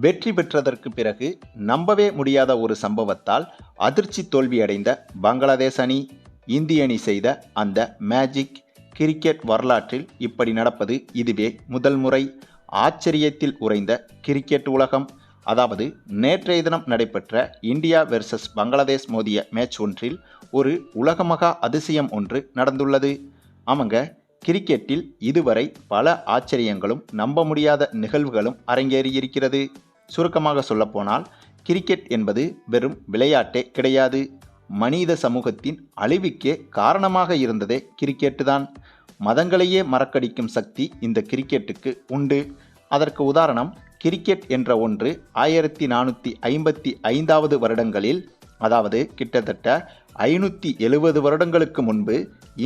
வெற்றி பெற்றதற்கு பிறகு நம்பவே முடியாத ஒரு சம்பவத்தால் அதிர்ச்சி தோல்வியடைந்த பங்களாதேஷ் அணி இந்திய அணி செய்த அந்த மேஜிக் கிரிக்கெட் வரலாற்றில் இப்படி நடப்பது இதுவே முதல் முறை. ஆச்சரியத்தில் உறைந்த கிரிக்கெட் உலகம். அதாவது நேற்றைய தினம் நடைபெற்ற இந்தியா வெர்சஸ் பங்களாதேஷ் மோதிய மேட்ச் ஒன்றில் ஒரு உலகமகா அதிசயம் ஒன்று நடந்துள்ளது. ஆமாங்க கிரிக்கெட்டில் இதுவரை பல ஆச்சரியங்களும் நம்ப முடியாத நிகழ்வுகளும் அரங்கேறியிருக்கிறது. சுருக்கமாக சொல்லப்போனால் கிரிக்கெட் என்பது வெறும் விளையாட்டே கிடையாது. மனித சமூகத்தின் அழிவுக்கே காரணமாக இருந்ததே கிரிக்கெட்டு தான். மதங்களையே மறக்கடிக்கும் சக்தி இந்த கிரிக்கெட்டுக்கு உண்டு. அதற்கு உதாரணம் கிரிக்கெட் என்ற ஒன்று ஆயிரத்தி நானூற்றி ஐம்பத்தி ஐந்தாவது வருடங்களில் அதாவது கிட்டத்தட்ட ஐநூற்றி எழுபது வருடங்களுக்கு முன்பு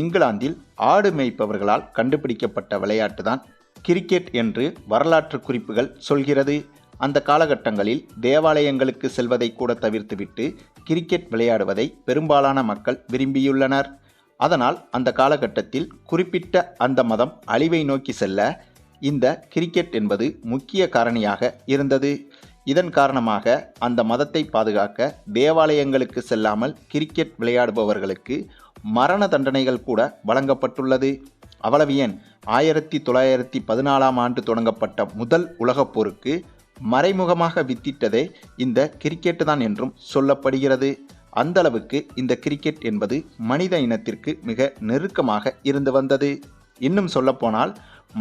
இங்கிலாந்தில் ஆடு மேய்ப்பவர்களால் கண்டுபிடிக்கப்பட்ட விளையாட்டு தான் கிரிக்கெட் என்று வரலாற்று குறிப்புகள் சொல்கிறது. அந்த காலகட்டங்களில் தேவாலயங்களுக்கு செல்வதை கூட தவிர்த்துவிட்டு கிரிக்கெட் விளையாடுவதை பெரும்பாலான மக்கள் விரும்பியுள்ளனர். அதனால் அந்த காலகட்டத்தில் குறிப்பிட்ட அந்த மதம் அழிவை நோக்கி செல்ல இந்த கிரிக்கெட் என்பது முக்கிய காரணியாக இருந்தது. இதன் காரணமாக அந்த மதத்தை பாதுகாக்க தேவாலயங்களுக்கு செல்லாமல் கிரிக்கெட் விளையாடுபவர்களுக்கு மரண தண்டனைகள் கூட வழங்கப்பட்டுள்ளது. அவ்வளவு ஏன்? ஆயிரத்தி தொள்ளாயிரத்தி பதினாலாம் ஆண்டு தொடங்கப்பட்ட முதல் உலகப் போருக்கு மறைமுகமாக வித்திட்டதே இந்த கிரிக்கெட் தான் என்றும் சொல்லப்படுகிறது. அந்தளவுக்கு இந்த கிரிக்கெட் என்பது மனித இனத்திற்கு மிக நெருக்கமாக இருந்து வந்தது. இன்னும் சொல்லப்போனால்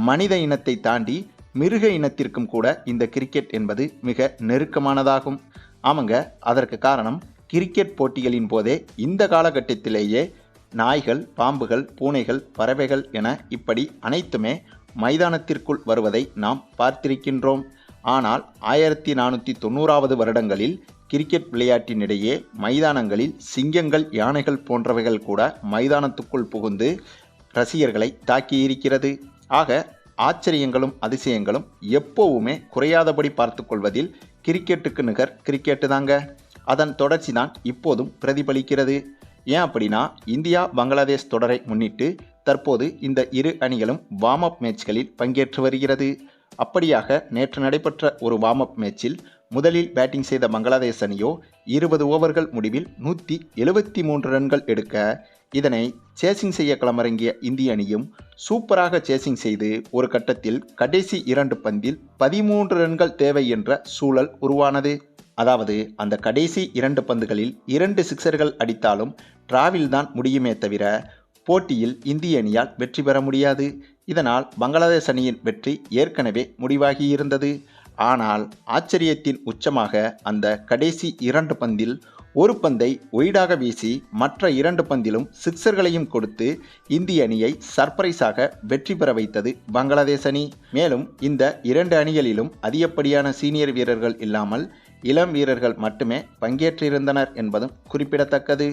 மனித இனத்தை தாண்டி மிருக இனத்திற்கும் கூட இந்த கிரிக்கெட் என்பது மிக நெருக்கமானதாகும். ஆமாங்க அதற்கு காரணம் கிரிக்கெட் போட்டிகளின் போதே இந்த காலகட்டத்திலேயே நாய்கள் பாம்புகள் பூனைகள் பறவைகள் என இப்படி அனைத்துமே மைதானத்திற்குள் வருவதை நாம் பார்த்திருக்கின்றோம். ஆனால் ஆயிரத்தி நானூற்றி தொண்ணூறாவது வருடங்களில் கிரிக்கெட் விளையாட்டினிடையே மைதானங்களில் சிங்கங்கள் யானைகள் போன்றவைகள் கூட மைதானத்துக்குள் புகுந்து ரசிகர்களை தாக்கியிருக்கிறது. ஆக ஆச்சரியங்களும் அதிசயங்களும் எப்போவுமே குறையாதபடி பார்த்து கொள்வதில் கிரிக்கெட்டுக்கு நிகர் கிரிக்கெட்டு தாங்க. அதன் தொடர்ச்சி தான் இப்போதும் பிரதிபலிக்கிறது. ஏன் அப்படின்னா இந்தியா பங்களாதேஷ் தொடரை முன்னிட்டு தற்போது இந்த இரு அணிகளும் வார்ம் அப் மேட்ச்களில் பங்கேற்று வருகிறது. அப்படியாக நேற்று நடைபெற்ற ஒரு வார்ம் அப் மேட்சில் முதலில் பேட்டிங் செய்த பங்களாதேஷ் அணியோ இருபது ஓவர்கள் முடிவில் நூற்றி எழுபத்தி மூன்று ரன்கள் எடுக்க இதனை சேசிங் செய்ய களமிறங்கிய இந்திய அணியும் சூப்பராக சேசிங் செய்து ஒரு கட்டத்தில் கடைசி இரண்டு பந்தில் பதிமூன்று ரன்கள் தேவை என்ற சூழல் உருவானது. அதாவது அந்த கடைசி இரண்டு பந்துகளில் இரண்டு சிக்சர்கள் அடித்தாலும் டிராவில் தான் முடியுமே தவிர போட்டியில் இந்திய அணியால் வெற்றி பெற முடியாது. இதனால் பங்களாதேஷ் அணியின் வெற்றி ஏற்கனவே முடிவாகியிருந்தது. ஆனால் ஆச்சரியத்தின் உச்சமாக அந்த கடைசி இரண்டு பந்தில் ஒரு பந்தை ஒய்டாக வீசி மற்ற இரண்டு பந்திலும் சிக்சர்களையும் கொடுத்து இந்திய அணியை சர்ப்ரைஸாக வெற்றி பெற வைத்தது பங்களாதேஷ் அணி. மேலும் இந்த இரண்டு அணிகளிலும் அதிகப்படியான சீனியர் வீரர்கள் இல்லாமல் இளம் வீரர்கள் மட்டுமே பங்கேற்றிருந்தனர் என்பதும் குறிப்பிடத்தக்கது.